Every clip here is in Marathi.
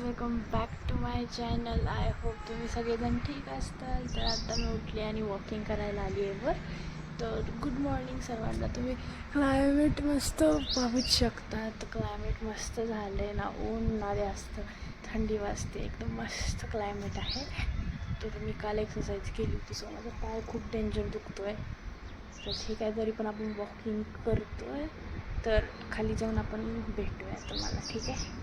Welcome back to my channel I hope तुम्ही सगळेजण ठीक असताल. तर आता मी उठली आणि वॉकिंग करायला आली आहे वर. तर गुड मॉर्निंग सर्वांना. तुम्ही क्लायमेट मस्त पाहूच शकता. तर क्लायमेट मस्त झालं आहे ना. ऊन ना जास्त थंडी वाजते. एकदम मस्त क्लायमेट आहे. तर मी काल एक्सरसाइज केली होती. सो माझा पाय खूप डेंजर दुखतो आहे तर ठीक आहे तरी पण आपण वॉकिंग करतो आहे तर खाली जाऊन आपण भेटूया तुम्हाला. ठीक आहे?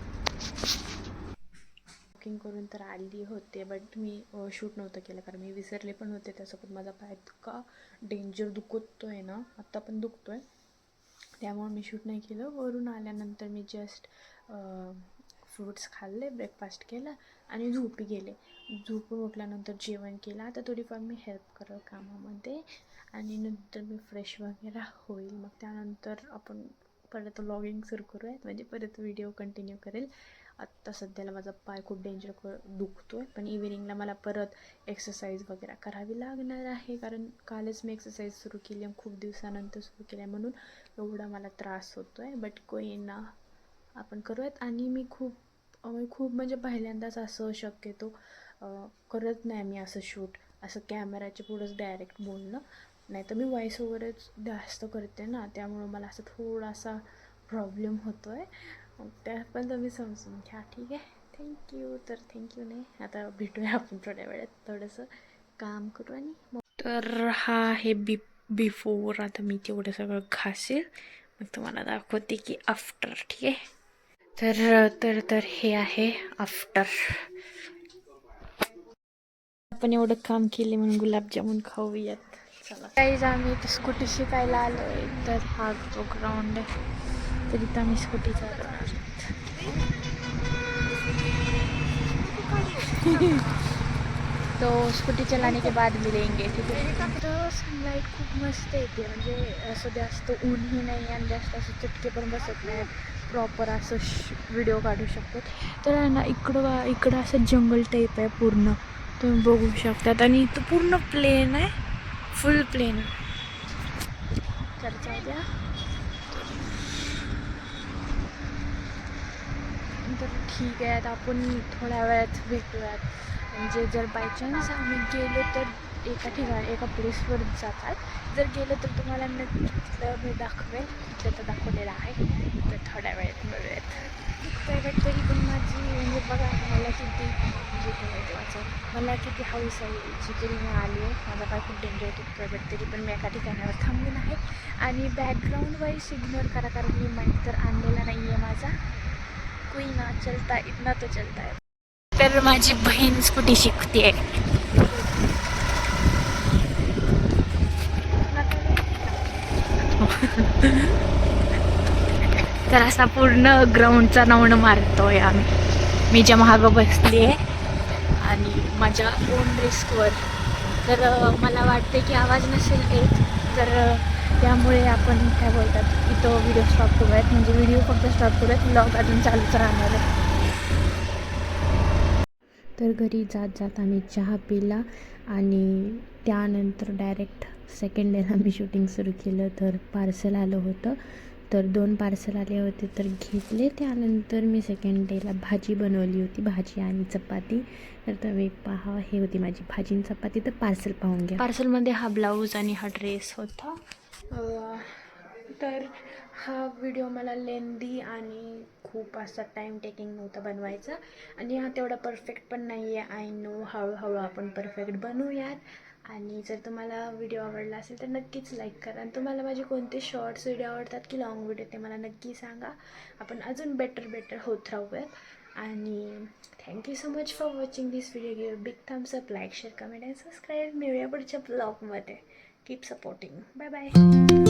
बुकिंग करून तर आली होते बट मी शूट नव्हतं केलं. कारण मी विसरले पण होते त्यासोबत. माझा पाय इतका डेंजर दुखतो आहे ना आत्ता पण दुखतो आहे त्यामुळे मी शूट नाही केलं. वरून आल्यानंतर मी जस्ट फ्रूट्स खाल्ले ब्रेकफास्ट केला आणि झोपी गेले. झोपून उठल्यानंतर जेवण केलं. आता थोडीफार मी हेल्प करेल कामामध्ये आणि नंतर मी फ्रेश वगैरे होईल. मग त्यानंतर आपण परत व्लॉगिंग सुरू करूयात. म्हणजे परत व्हिडिओ कंटिन्यू करेल. आत्ता सध्याला माझा पाय खूप डेंजर क दुखतो आहे पण इव्हिनिंगला मला परत एक्सरसाइज वगैरे करावी लागणार आहे. कारण कालच मी एक्सरसाइज सुरू केली आहे खूप दिवसानंतर सुरू केली आहे म्हणून एवढा मला त्रास होतो आहे बट कोई ना आपण करूयात. आणि मी खूप खूप म्हणजे पहिल्यांदाच असं शक्यतो करत नाही मी असं शूट असं कॅमेराच्या पुढंच डायरेक्ट बोलणं. नाही तर मी व्हॉइस ओव्हरच जास्त करते ना. त्यामुळं मला असं थोडासा प्रॉब्लेम होतो आहे त्या पण तुम्ही समजून घ्या ठीक आहे? थँक्यू तर थँक्यू नाही आता भेटूया आपण थोड्या वेळात. थोडंसं काम करू आणि मग तर हा आहे बी बिफोर आता मी तेवढं सगळं घासेल. मग तुम्हाला दाखवते की आफ्टर ठीक आहे? तर तर तर हे आहे आफ्टर आपण एवढं काम केले म्हणून गुलाबजामुन खाऊयात. चला. काहीच आम्ही स्कूटी शिकायला आलो आहे तर हा जो ग्राउंड आहे तर इथं आम्ही स्कूटी तो स्कूटी चलाने के बाद मिलेंगे ठीक आहे तर सनलाईट खूप मस्त येते म्हणजे असं जास्त ऊनही नाही आणि जास्त असं चटके पण बसत नाही प्रॉपर असं व्हिडिओ काढू शकतो तर ना इकडं इकडं असं जंगल टाईप आहे पूर्ण तुम्ही बघू शकतात आणि इथं पूर्ण प्लेन आहे फुल प्लेन तर जाऊ द्या तर ठीक आहे. आता आपण थोड्या वेळात भेटूयात. म्हणजे जर बाय चान्स आम्ही गेलो तर एका ठिकाणी एका प्लेसवर जातात. जर गेलो तर तुम्हाला नक्की तिथलं मी दाखवेल तिथं दाखवलेलं आहे. तर थोड्या वेळात मिळूयात प्रायव्हेट तरी पण माझी म्हणजे बघा मला किती म्हणजे मला किती हाऊस आहे जी तरी मी आली आहे. माझा काय खूप डेंजर दुखतोय प्रायव्हेट तरी पण मी एका ठिकाणावर थांबून आहे. आणि बॅकग्राऊंड वाईज इग्नोर करा कारण मी माईक तर आणलेला नाही आहे माझा. कोई ना चलता इतना तो चलता है। तर माझी बहीण स्कूटी शिकते आहे। तर असा पूर्ण ग्राउंडचा नावण मारतोय आम्ही. मी ज्या महाग बसली आहे आणि माझ्या ओन रिस्कवर तर मला वाटते की आवाज नसेल येत तर त्यामुळे आपण काय बोलतात इथं व्हिडिओ स्टॉप करूयात. म्हणजे व्हिडिओ फक्त स्टॉप करूयात. ब्लॉग अजून चालूच राहणार आहे. तर घरी जात जात आम्ही चहा पिला आणि त्यानंतर डायरेक्ट सेकंड डेला मी शूटिंग सुरू केलं. तर पार्सल आलं होतं. तर दोन पार्सल आले होते तर घेतले. त्यानंतर मी सेकंड डेला भाजी बनवली होती. भाजी आणि चपाती. तर तुम्ही पहा हे होती माझी भाजी आणि चपाती. तर पार्सल पाहून घ्या. पार्सलमध्ये हा ब्लाऊज आणि हा ड्रेस होता. तर हा व्हिडिओ मला लेंदी आणि खूप असा टाईम टेकिंग नव्हता बनवायचा. आणि हा तेवढा परफेक्ट पण नाही आहे आय नो हळूहळू आपण परफेक्ट बनवूयात. आणि जर तुम्हाला व्हिडिओ आवडला असेल तर नक्कीच लाईक करा. आणि तुम्हाला माझे कोणते शॉर्ट्स व्हिडिओ आवडतात की लाँग व्हिडिओ ते मला नक्की सांगा. आपण अजून बेटर बेटर होत राहूयात. आणि thank you so much for watching this video give big thumbs up like share comment and subscribe मिळूया पुढच्या ब्लॉगमध्ये कीप सपोर्टिंग बाय बाय